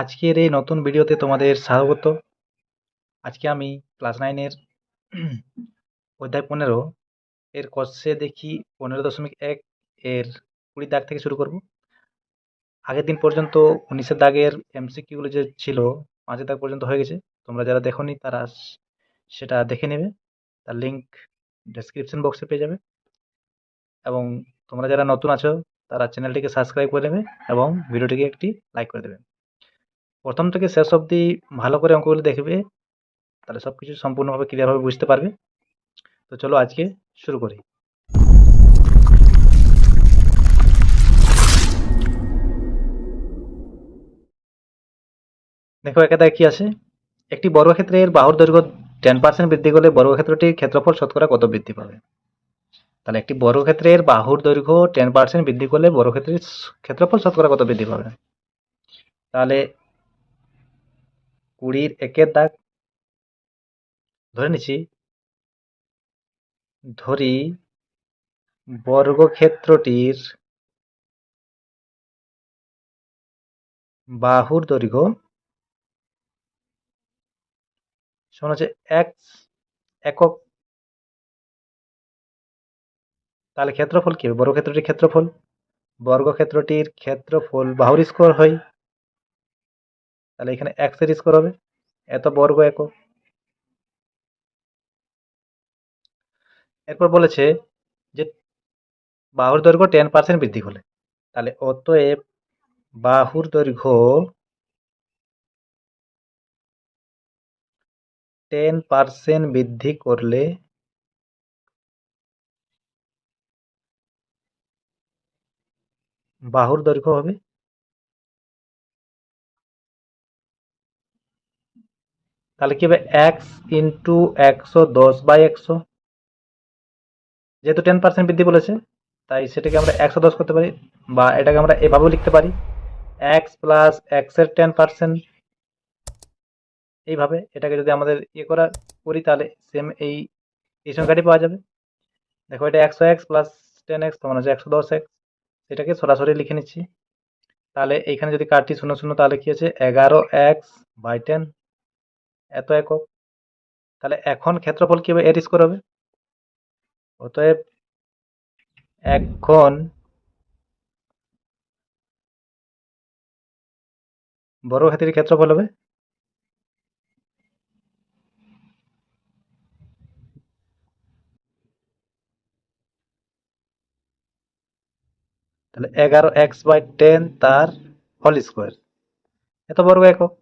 আজকের এই নতুন ভিডিওতে তোমাদের স্বাগত। আজকে আমি ক্লাস নাইনের অধ্যায় পনেরো এর কষে দেখি পনেরো দশমিক এক এর কুড়ি দাগ থেকে শুরু করব। আগের দিন পর্যন্ত উনিশের দাগের এমসিকিউগুলো যে ছিল, পাঁচের দাগ পর্যন্ত হয়ে গেছে। তোমরা যারা দেখোনি তারা সেটা দেখে নেবে। তার লিঙ্ক ডেসক্রিপশন বক্সে পেয়ে যাবে। এবং তোমরা যারা নতুন আছো, তারা চ্যানেলটিকে সাবস্ক্রাইব করে নেবে এবং ভিডিওটিকে একটি লাইক করে দেবে। প্রথম থেকে শেষ অবধি ভালো করে অঙ্কগুলো দেখবে, তাহলে সব কিছু সম্পূর্ণভাবে ক্লিয়ারভাবে বুঝতে পারবে। তো চলো আজকে শুরু করি। দেখো একে কি আছে। একটি বর্গক্ষেত্রের বাহুর দৈর্ঘ্য টেন পার্সেন্ট বৃদ্ধি করলে বর্গক্ষেত্রটির ক্ষেত্রফল শতকরা কত বৃদ্ধি পাবে? তাহলে একটি বর্গক্ষেত্রের বাহুর দৈর্ঘ্য টেন পার্সেন্ট বৃদ্ধি করলে বর্গক্ষেত্রের ক্ষেত্রফল শতকরা কত বৃদ্ধি পাবে? তাহলে কুড়ির একের দাগ ধরে নিচ্ছি। ধরি বর্গক্ষেত্রটির বাহুর দৈর্ঘ্য সমান হচ্ছে এক একক। তাহলে ক্ষেত্রফল কি বর্গক্ষেত্রটির ক্ষেত্রফল। বর্গক্ষেত্রটির ক্ষেত্রফল বাহুর স্কোয়ার হয়। তাহলে এখানে এক্সের স্কোয়ার হবে। এত বর্গ একক। এরপর বলেছে যে বাহুর দৈর্ঘ্য টেন পার্সেন্ট বৃদ্ধি হলে তাহলে অতএব বাহুর দৈর্ঘ্য টেন পার্সেন্ট বৃদ্ধি করলে বাহুর দৈর্ঘ্য হবে তাহলে কি হবে? এক্স ইন্টু একশো, দশ বাই একশো। যেহেতু টেন পার্সেন্ট বৃদ্ধি বলেছে, তাই সেটাকে আমরা একশো, দশ করতে পারি বা এটাকে আমরা এভাবেও লিখতে পারি। এক্স প্লাস এক্সের টেন পার্সেন্ট এইভাবে এটাকে যদি আমাদের ইয়ে করা করি, তাহলে সেম এই এই সংখ্যাটি পাওয়া যাবে। দেখো, এটা একশো এক্স প্লাস টেন এক্স সমান হচ্ছে একশো, দশ এক্স সেটাকে সরাসরি লিখে নিচ্ছি। তাহলে এইখানে যদি কাটটি শূন্য শূন্য, তাহলে কি আছে? এগারো এক্স বাই টেন এত একক? তাহলে এখন ক্ষেত্রফল কি হবে? এর স্কোয়ার হবে। অতএব এখন বর্গক্ষেত্রের ক্ষেত্রফল হবে তাহলে এগারো এক্স বাই টেন তার হোল স্কোয়ার। এত বড় একক?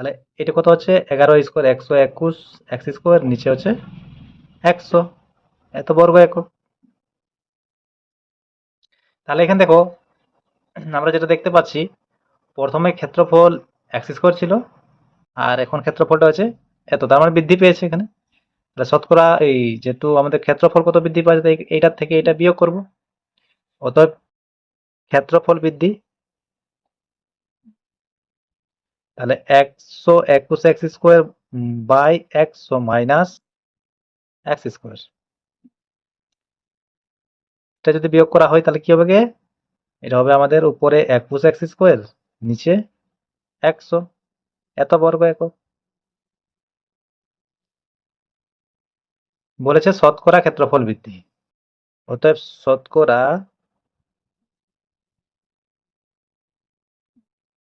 তাহলে এটা কত হচ্ছে? এগারো স্কোয়ার একশো একুশ, এক্স স্কোয়ার, নিচে হচ্ছে একশো। এত বর্গ একক। তাহলে এখানে দেখো, আমরা যেটা দেখতে পাচ্ছি, প্রথমে ক্ষেত্রফল এক্স স্কোয়ার ছিল, আর এখন ক্ষেত্রফলটা হচ্ছে এত। তার মানে বৃদ্ধি পেয়েছে এখানে। তাহলে শতকরা এই যেহেতু আমাদের ক্ষেত্রফল কত বৃদ্ধি পাচ্ছে এইটার থেকে এটা বিয়োগ করব। অতএব ক্ষেত্রফল বৃদ্ধি তাহলে একশো একুশ এক্স স্কোয়ার বাই একশো মাইনাস এক্স স্কোয়ার। এটা যদি বিয়োগ করা হয় তাহলে কি হবে এটা হবে আমাদের উপরে একুশ এক্স স্কোয়ার, নিচে একশো। এত বর্গ একক। বলেছে শতকরা ক্ষেত্রফল বৃদ্ধি। অতএব শতকরা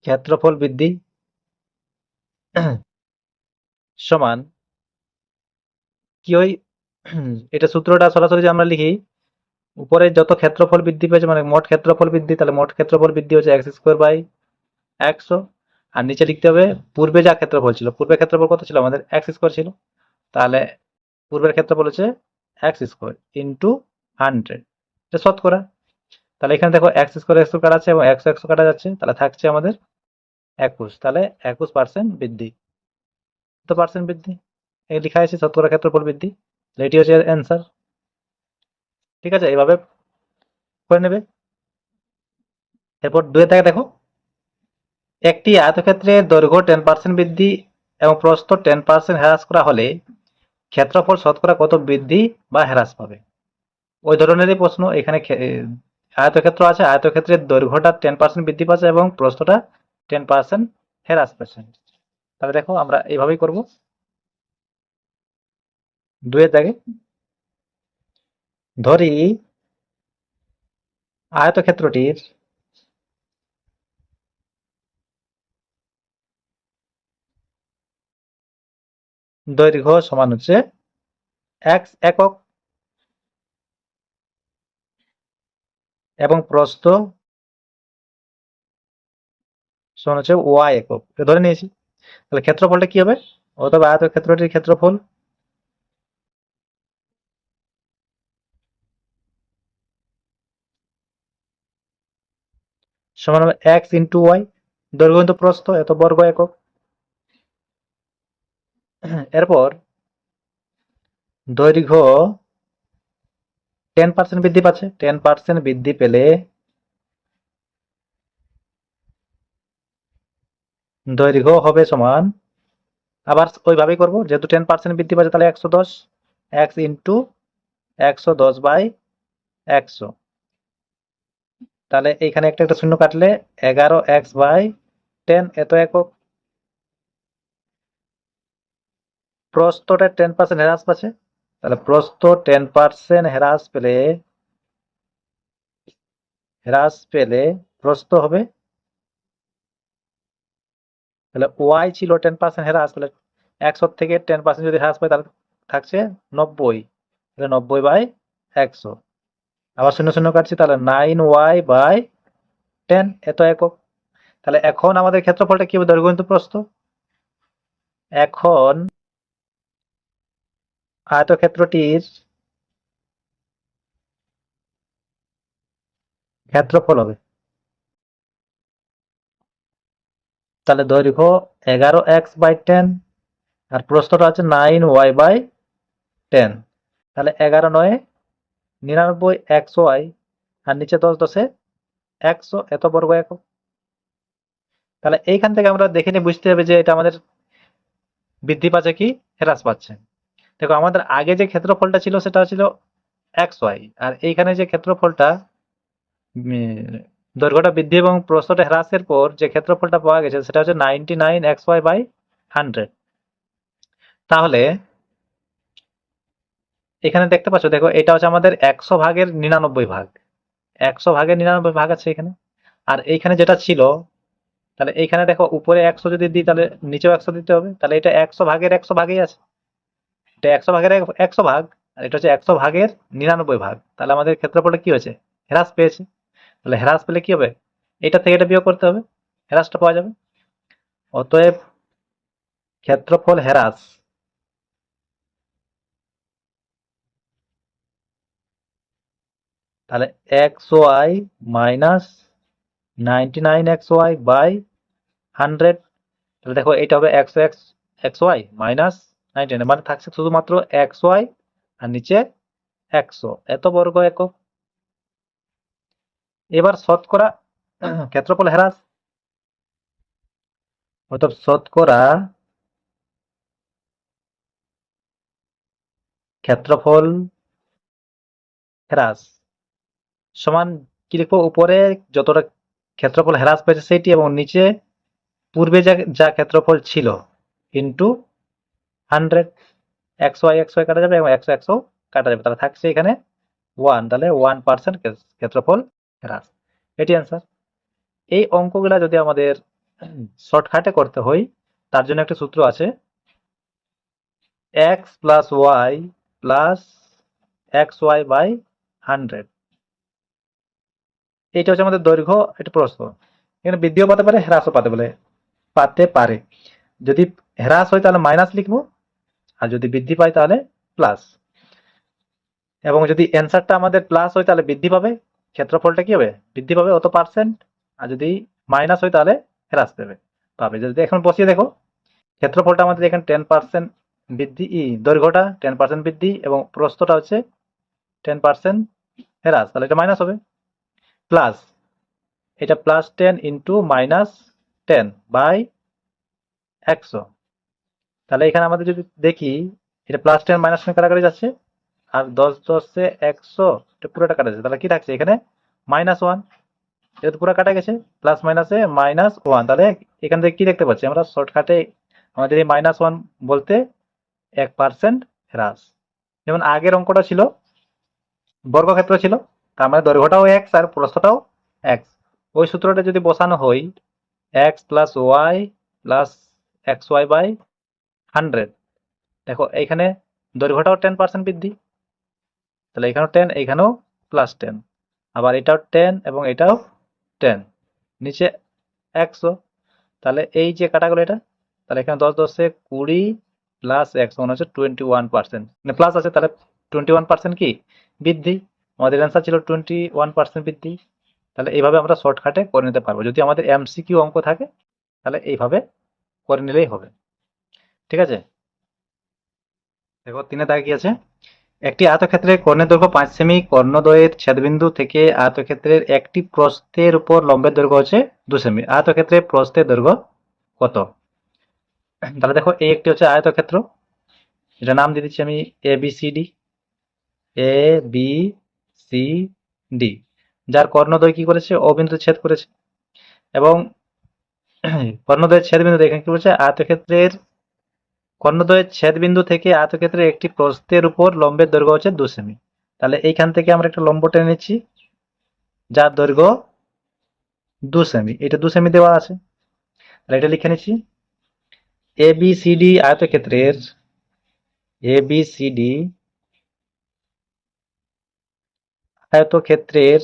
ক্ষেত্রফল বৃদ্ধি সমান কি হয় এটা সূত্রটা সরাসরি যে আমরা লিখি উপরে যত ক্ষেত্রফল বৃদ্ধি পেয়েছে মানে মোট ক্ষেত্রফল বৃদ্ধি, তাহলে মোট ক্ষেত্রফল বৃদ্ধি হচ্ছে এক্স স্কোয়ার বাই একশো আর নিচে লিখতে হবে পূর্বে যা ক্ষেত্রফল ছিল পূর্বের ক্ষেত্রফল কত ছিল? আমাদের এক্স স্কোয়ার ছিল। তাহলে পূর্বের ক্ষেত্রফল হচ্ছে এক্স স্কোয়ার ইন্টু হান্ড্রেড এটা শতকরা। তাহলে এখানে দেখো এক্স স্কোয়ার একশো কাটা আছে এবং একশো একশো কাটা যাচ্ছে, তাহলে থাকছে আমাদের একুশ। তাহলে একুশ পার্সেন্ট বৃদ্ধি। কত পার্সেন্ট বৃদ্ধি? এই লেখা আছে শতকরা ক্ষেত্রফল বৃদ্ধি। এটি হচ্ছে অ্যান্সার ঠিক আছে, এইভাবে করে নেবে। এরপর দুয়ে থেকে দেখো। একটি আয়তক্ষেত্রের দৈর্ঘ্য টেন পার্সেন্ট বৃদ্ধি এবং প্রস্থ টেন পার্সেন্ট হ্রাস করা হলে ক্ষেত্রফল শতকরা কত বৃদ্ধি বা হ্রাস পাবে? ওই ধরনেরই প্রশ্ন। এখানে আয়তক্ষেত্র আছে, আয়তক্ষেত্রের দৈর্ঘ্যটা টেন পার্সেন্ট বৃদ্ধি পাচ্ছে এবং প্রস্থটা টেন পার্সেন্ট হ্রাস পাচ্ছে তাহলে দেখো আমরা এইভাবেই করব। দুয়ের দাগে। ধরি আয়তক্ষেত্রটির দৈর্ঘ্য সমান হচ্ছে এক্স একক এবং প্রস্থ সমান হচ্ছে ওয়াই একক। ধরে নিয়েছি। তাহলে ক্ষেত্রফলটা কি হবে? অথবা আয়তক্ষেত্রটির ক্ষেত্রফল? সমান হবে এক্স ইন্টু ওয়াই দৈর্ঘ্য ইন্টু প্রস্থ, এত বর্গ একক। এরপর দৈর্ঘ্য টেন পার্সেন্ট বৃদ্ধি পাচ্ছে। টেন পার্সেন্ট বৃদ্ধি পেলে দৈর্ঘ্য হবে সমান। আবার ওইভাবেই করব, যেহেতু টেন পার্সেন্ট বৃদ্ধি পাচ্ছে, তাহলে একশো দশ এক্স ইন্টু একশো দশ বাই একশো। তাহলে এইখানে একটা একটা শূন্য কাটলে এগারো এক্স বাই টেন এত একক। প্রস্তটা টেন পার্সেন্ট হ্রাস পাচ্ছে, তাহলে প্রস্ত টেন পার্সেন্ট হ্রাস পেলে হ্রাস পেলে প্রস্ত হবে তাহলে ওয়াই ছিল টেন পার্সেন্ট হ্রাস তাহলে একশো থেকে টেন পার্সেন্ট যদি হ্রাস পায় তাহলে থাকছে নব্বই। তাহলে নব্বই বাই একশো। আবার শূন্য শূন্য কাটছি, তাহলে নাইন ওয়াই বাই টেন এত একক। তাহলে এখন আমাদের ক্ষেত্রফলটা কি দৈর্ঘ্য কিন্তু প্রস্থ। এখন আয়তক্ষেত্রটির ক্ষেত্রফল হবে। তাহলে দৈর্ঘ্য এগারো এক্স বাই টেন আর প্রস্থটা আছে নাইন ওয়াই বাই টেন তাহলে এগারো নয়, নিরানব্বই একশো ওয়াই আর নিচে দশ দশে একশো এত বর্গ একক। তাহলে এইখান থেকে আমরা দেখে নিয়ে বুঝতে হবে যে এটা আমাদের বৃদ্ধি পাচ্ছে কি, হ্রাস পাচ্ছে। দেখো আমাদের আগে যে ক্ষেত্রফলটা ছিল সেটা ছিল এক্স ওয়াই আর এইখানে যে ক্ষেত্রফলটা দৈর্ঘ্যটা বৃদ্ধি এবং প্রস্থটা হ্রাসের পর যে ক্ষেত্রফলটা পাওয়া গেছে, সেটা হচ্ছে ninety nine X Y by hundred. তাহলে এখানে দেখতে পাচ্ছ, দেখো এটা হচ্ছে আমাদের একশো ভাগের নিরানব্বই ভাগ। একশো ভাগের নিরানব্বই ভাগ আছে এখানে। আর এইখানে যেটা ছিল, তাহলে এইখানে দেখো উপরে একশো যদি দিই, তাহলে নিচেও একশো দিতে হবে। তাহলে এটা একশো ভাগের একশো ভাগেই আছে। এটা একশো ভাগের এক- একশো ভাগ, আর এটা হচ্ছে একশো ভাগের নিরানব্বই ভাগ। তাহলে আমাদের ক্ষেত্রফলটা কি হয়েছে? হ্রাস পেয়েছে। তাহলে হ্রাস পেলে কি হবে? এটা থেকে এটা বিয়োগ করতে হবে। হ্রাসটা পাওয়া যাবে। অতএব ক্ষেত্রফল হ্রাস। তাহলে X I minus ninety nine X Y by hundred. তাহলে দেখো, এটা হবে একশো X X Y minus ninety মানে থাকছে শুধুমাত্র এক্স ওয়াই আর নিচে একশো এত বর্গ একক। এবার শতকরা ক্ষেত্রফল হ্রাস। অর্থাৎ শতকরা ক্ষেত্রফল হ্রাস সমান কি লিখব উপরে যতটা ক্ষেত্রফল হ্রাস পেয়েছে সেটি এবং নিচে পূর্বে যা যা ক্ষেত্রফল ছিল ইন্টু হান্ড্রেড একশো একশো কাটা যাবে এবং একশো একশো কাটা যাবে। তাহলে থাকছে এখানে ওয়ান তাহলে ওয়ান পার্সেন্ট ক্ষেত্রফল হ্রাস এটি অ্যান্সার এই অঙ্কগুলা যদি আমাদের শর্টকাটে করতে হয়, তার জন্য একটা সূত্র আছে X plus Y plus X Y by hundred এইটা হচ্ছে আমাদের দৈর্ঘ্য, এটা প্রশ্ন এখানে বৃদ্ধিও পাতে পারে হ্রাসও পাতে বলে পাতে পারে। যদি হ্রাস হয়, তাহলে মাইনাস লিখব। আর যদি বৃদ্ধি পায়, তাহলে প্লাস এবং যদি অ্যান্সারটা আমাদের প্লাস হয়, তাহলে বৃদ্ধি পাবে। ক্ষেত্রফলটা কি হবে? বৃদ্ধি পাবে অত পার্সেন্ট আর যদি মাইনাস হয় তাহলে হ্রাস পাবে পাবে যদি এখন বসিয়ে দেখো, ক্ষেত্রফলটা আমাদের এখানে টেন পার্সেন্ট বৃদ্ধি, ই, দৈর্ঘ্যটা টেন পার্সেন্ট বৃদ্ধি এবং প্রস্থটা হচ্ছে টেন পার্সেন্ট হ্রাস, তাহলে এটা মাইনাস হবে। প্লাস এটা plus ten into minus ten by একশো। তাহলে এখানে আমাদের যদি দেখি, এটা প্লাস টেন মাইনাস টেন কাটাকাটি যাচ্ছে? আর দশ, দশে একশো, এটা পুরোটা কাটা যাচ্ছে তাহলে কি থাকছে এখানে? মাইনাস ওয়ান যেহেতু পুরো কাটা গেছে। প্লাস মাইনাসে মাইনাস ওয়ান তাহলে এখান থেকে কি দেখতে পাচ্ছি? আমরা শর্টকাটে আমাদের এই মাইনাস ওয়ান বলতে এক পার্সেন্ট হ্রাস। যেমন আগের অঙ্কটা ছিল, বর্গক্ষেত্র ছিল, তার মানে দৈর্ঘ্যটাও এক্স আর প্রস্থটাও এক্স ওই সূত্রটা যদি বসানো হয় X plus Y plus X Y by hundred দেখো এইখানে দৈর্ঘ্যটাও টেন পার্সেন্ট বৃদ্ধি। তাহলে এখানেও টেন এখানেও প্লাস টেন আবার এটাও টেন এবং এটাও টেন নিচে একশো তাহলে এই যে কাটাগুলো এটা, তাহলে এখানে দশ দশে কুড়ি প্লাস একশো মানে হচ্ছে টোয়েন্টি ওয়ান পার্সেন্ট মানে প্লাস আছে, তাহলে টোয়েন্টি ওয়ান পার্সেন্ট কি? বৃদ্ধি। আমাদের অ্যান্সার ছিল টোয়েন্টি ওয়ান পার্সেন্ট বৃদ্ধি। তাহলে এইভাবে আমরা শর্টকাটে করে নিতে পারব। যদি আমাদের এমসিকিউ অঙ্ক থাকে, তাহলে এইভাবে করে নিলেই হবে। ঠিক আছে? দেখো, তিনে দাগে কি আছে। একটি আয়তক্ষেত্রের কর্ণের দৈর্ঘ্য পাঁচ সেমি, কর্ণদ্বয়ের ছেদবিন্দু থেকে আয়তক্ষেত্রের একটি প্রস্থের উপর লম্বের দৈর্ঘ্য হচ্ছে দু সেমি। আয়তক্ষেত্রের প্রস্থের দৈর্ঘ্য কত? তাহলে দেখো এই একটি হচ্ছে আয়তক্ষেত্র। এটা নাম দিয়ে দিচ্ছি আমি A B C D A B C D যার কর্ণদ্বয় কি করেছে? ও বিন্দু ছেদ করেছে। এবং কর্ণদ্বয়ের ছেদবিন্দু এখানে কি বলছে? আয়তক্ষেত্রের কর্ণদ্বয়ের ছেদ বিন্দু থেকে আয়তক্ষেত্রে একটি প্রস্থের উপর লম্বের দৈর্ঘ্য হচ্ছে দু সেমি। তাহলে এইখান থেকে আমরা একটা লম্ব টেনে নিচ্ছি, যার দৈর্ঘ্য দু সেমি। এটা দু সেমি দেওয়া আছে। তাহলে এটা লিখে নিচ্ছি। এ বি সি ডি আয়তক্ষেত্রের এ বি সি ডি আয়তক্ষেত্রের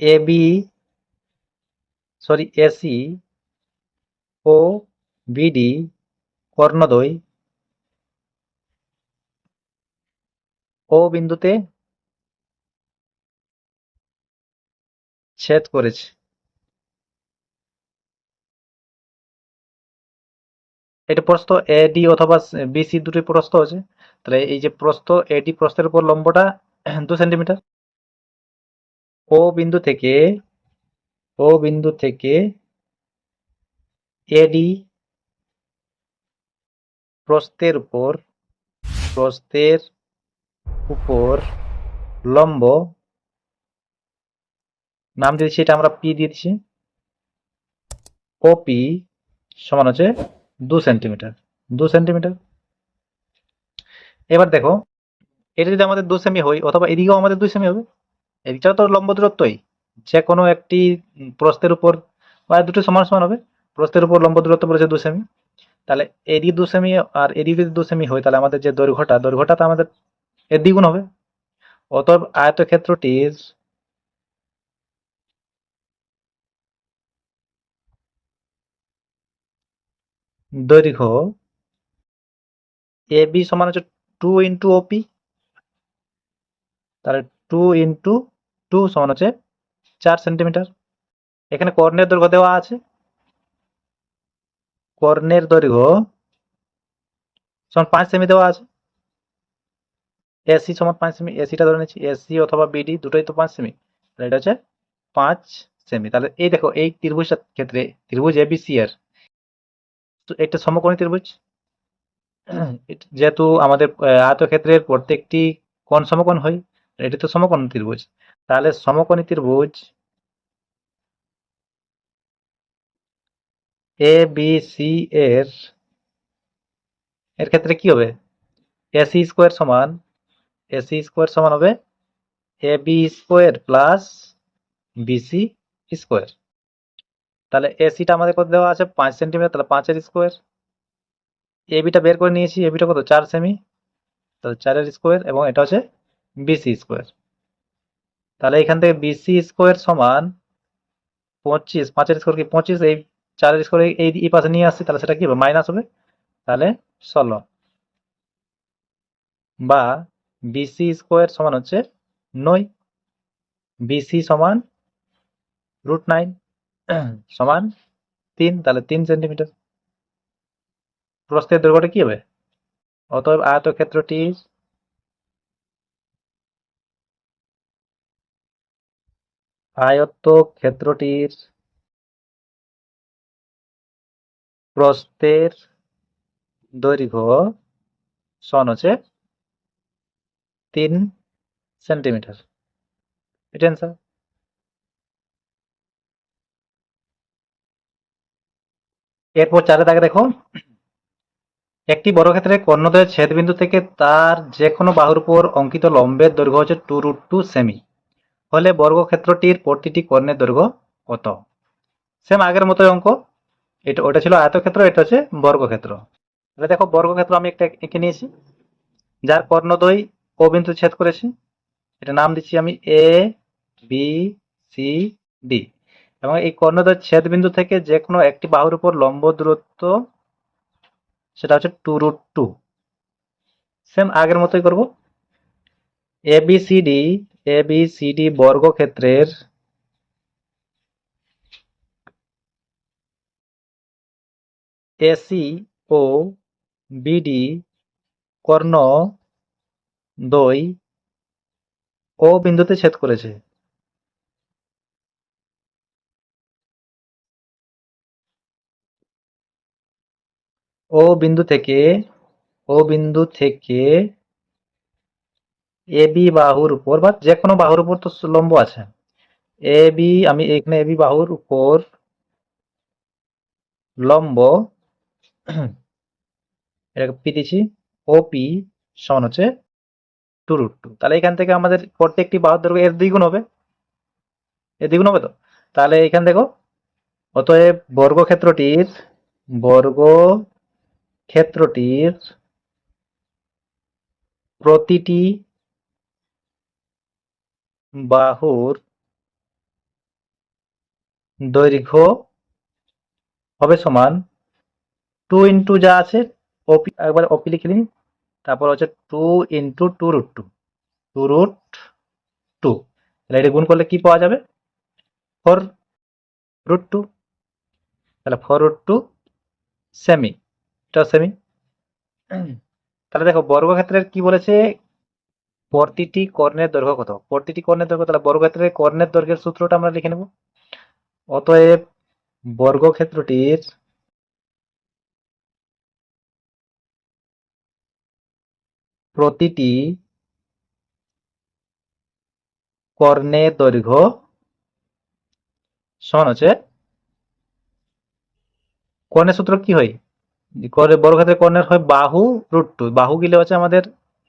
এ বি সরি এসি ও বিডি কর্ণদ্বয়। ও বিন্দুতে ছেদ করেছে। এটা প্রস্থ এডি অথবা বিসি দুটোই প্রস্থ আছে। তাহলে এই যে প্রস্থ এডি প্রস্থের উপর লম্বটা দু সেন্টিমিটার। ও বিন্দু থেকে, ও বিন্দু থেকে এডি প্রস্থের উপর প্রস্থের উপর লম্ব। নাম দিয়েছি এটা আমরা পি দিয়ে দিচ্ছি। ওপি সমান হচ্ছে দু সেন্টিমিটার। দু সেন্টিমিটার। এবার দেখো, এটা যদি আমাদের দু সেমি হয়, অথবা এদিকেও আমাদের দুই সেমি হবে। এদিকটাও তো লম্ব দূরত্বই। যে কোনো একটি প্রস্থের উপর বা দুটো সমান সমান হবে। প্রস্থের উপর লম্ব দূরত্ব বলেছে দু সেমি তাহলে এদিকে দু সেমি আর এদিকে যদি দু সেমি হয়, তাহলে আমাদের যে দৈর্ঘ্যটা দৈর্ঘ্যটা তো আমাদের এর দ্বিগুণ হবে। অতএব আয়তক্ষেত্রটির দৈর্ঘ্য এ বি সমান হচ্ছে টু ইন্টু ওপি তাহলে টু ইন্টু টু সমান হচ্ছে চার সেন্টিমিটার এখানে কর্ণের দৈর্ঘ্য দেওয়া আছে। কর্ণের দৈর্ঘ্য সমান পাঁচ সেমি দেওয়া আছে। এসি সমান পাঁচ সেমি এসিটা ধরে নিচ্ছি এসি অথবা বিডি দুটোই তো পাঁচ সেমি। তাহলে এটা হচ্ছে পাঁচ সেমি। তাহলে এই দেখো, এই ত্রিভুজটার ক্ষেত্রে, ত্রিভুজ এবিসি এর একটা সমকোণী ত্রিভুজ। যেহেতু আমাদের আয়তক্ষেত্রের প্রত্যেকটি কোণ সমকোণ হয় এটা তো সমকোণ ত্রিভুজ। তাহলে সমকোণী ত্রিভুজ এ বি সি এর এর ক্ষেত্রে কি হবে? এসি স্কোয়ার সমান এসি স্কোয়ার সমান হবে A B square plus BC square তাহলে এসিটা আমাদের কত দেওয়া আছে? পাঁচ সেন্টিমিটার তাহলে পাঁচের স্কোয়ার এবিটা বের করে নিয়েছি এবিটা কত? চার সেমি তাহলে চারের স্কোয়ার এবং এটা হচ্ছে বিসি স্কোয়ার তাহলে এখান থেকে বিসি স্কোয়ার সমান পঁচিশ, পাঁচের স্কোয়ার কি? পঁচিশ, এই চারের স্কোয়ার এই এই পাশে নিয়ে আসছি, তাহলে সেটা কি হবে? মাইনাস হবে? তাহলে ষোলো। বা বিসি স্কোয়ার সমান হচ্ছে নয়। বিসি সমান রুট নাইন সমান তিন, তাহলে তিন সেন্টিমিটার প্রস্থের দৈর্ঘ্যটা কি হবে? অতএব আয়তক্ষেত্রটির আয়তক্ষেত্রটির প্রস্থের দৈর্ঘ্য সমান হচ্ছে তিন সেন্টিমিটার। এরপর চারে দাগে দেখো একটি বর্গক্ষেত্রের কর্ণদ্বয়ের ছেদবিন্দু থেকে তার যে কোনো বাহুর উপর অঙ্কিত লম্বের দৈর্ঘ্য হচ্ছে টু রুট টু সেমি হলে বর্গক্ষেত্রটির প্রতিটি কর্ণের দৈর্ঘ্য কত? সেম আগের মতোই অঙ্ক। এটা, ওটা ছিল আয়তক্ষেত্র, এটা হচ্ছে বর্গক্ষেত্র। তাহলে দেখো, বর্গক্ষেত্র আমি একটা এঁকে নিয়েছি, যার কর্ণদ্বয় ও বিন্দু ছেদ করেছি। এটা নাম দিচ্ছি আমি এ বি সি ডি এবং এই কর্ণদ্বয় ছেদ বিন্দু থেকে যে কোনো একটি বাহুর উপর লম্ব দূরত্ব, সেটা হচ্ছে টু রুট টু। সেম আগের মতোই করব। A B C D A B C D বর্গক্ষেত্রের এসি ও বিডি কর্ণ দই ও বিন্দুতে ছেদ করেছে। ও বিন্দু থেকে, ও বিন্দু থেকে এ বি বাহুর উপর বা যে কোনো বাহুর উপর তো লম্ব আছে। এ বি, আমি এখানে এ বি বাহুর উপর লম্ব এটাকে পি দিচ্ছি ও পি সমান হচ্ছে টু রুট টু তাহলে এখান থেকে আমাদের প্রত্যেকটি বাহুর দৈর্ঘ্য এর দ্বিগুণ হবে। এর দ্বিগুণ হবে তো? তাহলে এখান দেখো, অতএব বর্গক্ষেত্রটির বর্গ ক্ষেত্রটির প্রতিটি বাহুর দৈর্ঘ্য হবে সমান টু ইন্টু যা আছে ওপি একবার ওপি লিখে নিন তারপর হচ্ছে two into two root two two root two তাহলে এটা গুণ করলে কি পাওয়া যাবে? ফোর রুট টু তাহলে ফোর রুট টু সেমি এটা সেমি তাহলে দেখো বর্গক্ষেত্রের কি বলেছে? প্রতিটি কর্ণের দৈর্ঘ্য কত? প্রতিটি কর্ণের দৈর্ঘ্য, তাহলে বর্গক্ষেত্রের কর্ণের দৈর্ঘ্যের সূত্রটা আমরা লিখে নেব। অতএব বর্গক্ষেত্রটির প্রতিটি কর্ণের দৈর্ঘ্য সমান হচ্ছে কর্ণের সূত্র কি হয়? যে কর্ণের বর্গক্ষেত্রের কর্ণের হয় বাহু রুট টু বাহু গিলে হচ্ছে আমাদের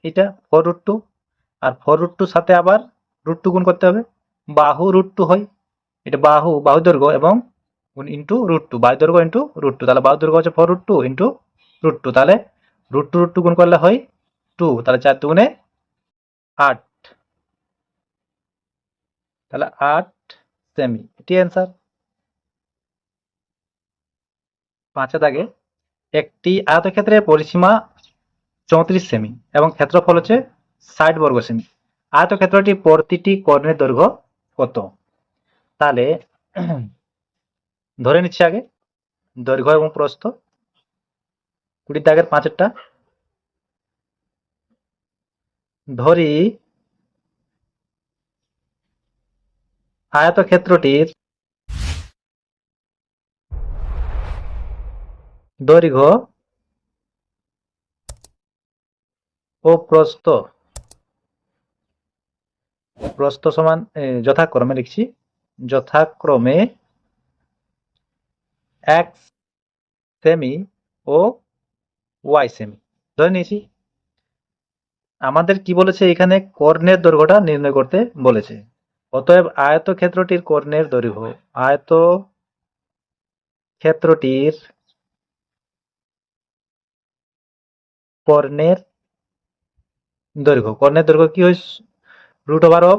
এটা ফোর রুট টু আর ফোর রুট টু সাথে আবার রুট টু গুণ করতে হবে। বাহু রুট টু হয়। এটা বাহু বাহু দৈর্ঘ্য এবং ইন্টু রুট টু বাহু দৈর্ঘ্য ইন্টু রুট টু তাহলে বাহু দৈর্ঘ্য হচ্ছে four root two into root two তাহলে রুট টু রুট টু গুণ করলে হয় টু, তাহলে চার দুগুণে আট। তাহলে আট সেমি এটি অ্যান্সার পাঁচের দাগে একটি আয়তক্ষেত্রের পরিসীমা চৌত্রিশ সেমি এবং ক্ষেত্রফল হচ্ছে ষাট বর্গ সেমি আয়তক্ষেত্রটি প্রতিটি কর্ণের দৈর্ঘ্য কত? তাহলে ধরে নিচ্ছি আগে। দৈর্ঘ্য এবং প্রস্থ। কুড়ি দাগের পাঁচেরটা। ধরি আয়তক্ষেত্রটির দৈর্ঘ্য ও প্রস্থ। প্রস্থ সমান যথাক্রমে লিখছি। যথাক্রমে এক্স সেমি ও ওয়াই সেমি। ধরে নিয়েছি। আমাদের কি বলেছে? এখানে কর্ণের দৈর্ঘ্যটা নির্ণয় করতে বলেছে। অতএব আয়ত ক্ষেত্রটির কর্ণের দৈর্ঘ্য আয়ত ক্ষেত্রটির কর্ণের দৈর্ঘ্য। কর্ণের দৈর্ঘ্য কি হয় রুট ওভার অফ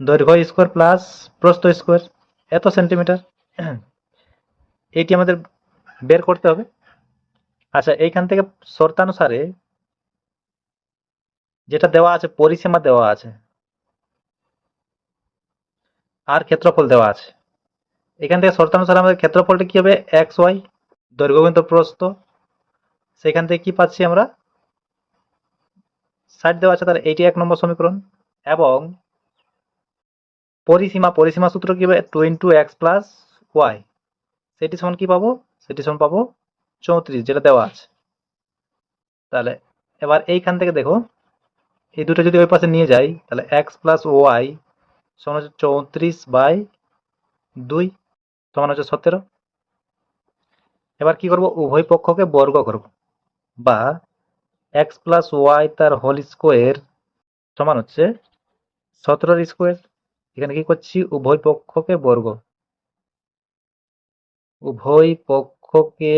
দৈর্ঘ্য স্কোয়ার প্লাস প্রস্থ স্কোয়ার। এত সেন্টিমিটার। এটি আমাদের বের করতে হবে। আচ্ছা এইখান থেকে শর্তানুসারে যেটা দেওয়া আছে, পরিসীমা দেওয়া আছে। আর ক্ষেত্রফল দেওয়া আছে। এখান থেকে শর্তানুসারে আমাদের ক্ষেত্রফলটা কি হবে? এক্স ওয়াই দৈর্ঘ্য কিন্তু প্রস্থ। সেখান থেকে কি পাচ্ছি আমরা? ষাট দেওয়া আছে, তাহলে এইটি এক নম্বর সমীকরণ। এবং পরিসীমা পরিসীমা সূত্র কি হবে? Two into X plus Y. সেটি সমান কি পাবো? সেটি সমান পাবো চৌত্রিশ, যেটা দেওয়া আছে। তাহলে এবার এইখান থেকে দেখো। এই দুটো যদি ওই পাশে নিয়ে যাই, তাহলে এক্স প্লাস ওয়াই সমান হচ্ছে চৌত্রিশ বাই দুই সমান হচ্ছে সতেরো। এবার কি করব? উভয় পক্ষকে বর্গ করব বা এক্স প্লাস ওয়াই তার হোল স্কোয়ার সমান হচ্ছে সতেরোর স্কোয়ার এখানে কি করছি? উভয় পক্ষকে বর্গ। উভয় পক্ষকে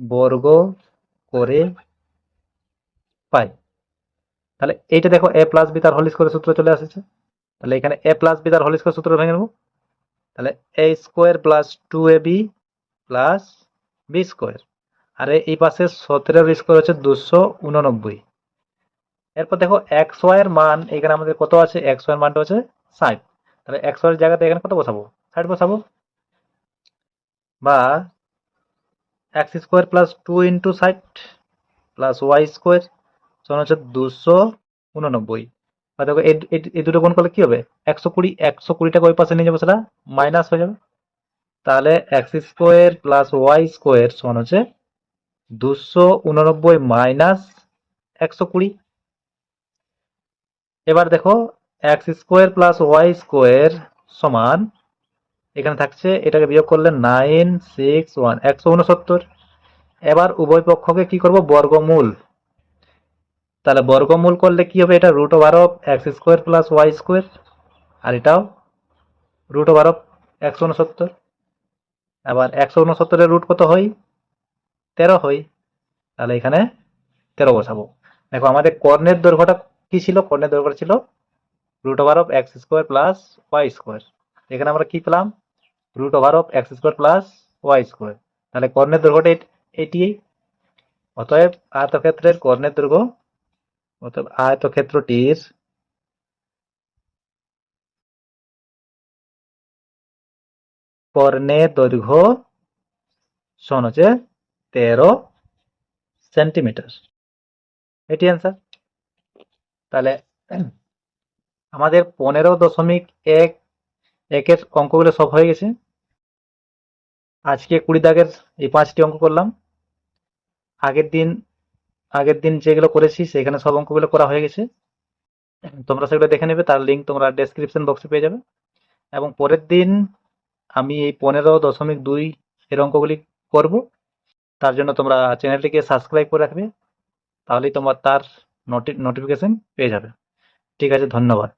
বর্গ করে পাই। তাহলে এইটা দেখো এ প্লাস বি তার হোল স্কোয়ার সূত্র চলে আসছে। তাহলে এখানে এ প্লাস বি তার হোল স্কোয়ার সূত্র ভেঙে নেব। তাহলে A square plus two A B plus B square আর এই পাশে সতেরোর স্কোয়ার হচ্ছে দুশো উননব্বই। এরপর দেখো এক্স ওয়াই এর মান, এখানে আমাদের কত আছে? এক্স ওয়াই এর মানটা হচ্ছে ষাট। তাহলে এক্স ওয়াই এর জায়গাতে এখানে কত বসাবো? ষাট বসাবো? বা X square plus two into ষাট প্লাস ওয়াই স্কোয়ার সমান হচ্ছে দুশো উননব্বই। আর দেখো এই দুটো গুণ করলে কি হবে? একশো কুড়ি, একশো কুড়িটাকে ওই পাশে নিয়ে যাব সেটা? মাইনাস হয়ে যাবে। তাহলে X square plus Y square সমান হচ্ছে দুশো উননব্বই মাইনাস একশো কুড়ি। এবার দেখো X square plus Y square সমান এখানে থাকছে এটাকে বিয়োগ করলে নাইন সিক্স ওয়ান, একশো উনসত্তর। এবার উভয় পক্ষকে কি করব? বর্গমূল। তাহলে বর্গমূল করলে কি হবে? এটা root over of X square plus Y square আর এটাও রুট ওভার অফ একশো উনসত্তর আবার একশো উনসত্তরের রুট কত হয়? তেরো হয়। তাহলে এখানে তেরো বসাবো। দেখো, আমাদের কর্ণের দৈর্ঘ্যটা কি ছিল? কর্ণের দৈর্ঘ্য ছিল root over of X square plus Y square এখানে আমরা কি পেলাম? Root over of X square plus Y square তাহলে কর্ণের দৈর্ঘ্যটা এটি অতএব আয়তক্ষেত্রের কর্ণের দৈর্ঘ্য অতএব আয়তক্ষেত্রটির কর্ণের দৈর্ঘ্য সমান হচ্ছে তেরো সেন্টিমিটার। এটি অ্যান্সার তাহলে আমাদের পনেরো দশমিক এক, একের অঙ্কগুলো সব হয়ে গেছে। আজকে কুড়ি দাগের এই পাঁচটি অঙ্ক করলাম। আগের দিন আগের দিন যেগুলো করেছি, সেখানে সব অঙ্কগুলো করা হয়ে গেছে। তোমরা সেগুলো দেখে নেবে, তার লিঙ্ক তোমরা ডেসক্রিপশন বক্সে পেয়ে যাবে। এবং পরের দিন আমি এই পনেরো দশমিক দুই এর অঙ্কগুলি করব। তার জন্য তোমরা চ্যানেলটিকে সাবস্ক্রাইব করে রাখবে, তাহলেই তোমার তার নোটিফিকেশন পেয়ে যাবে। ঠিক আছে, ধন্যবাদ।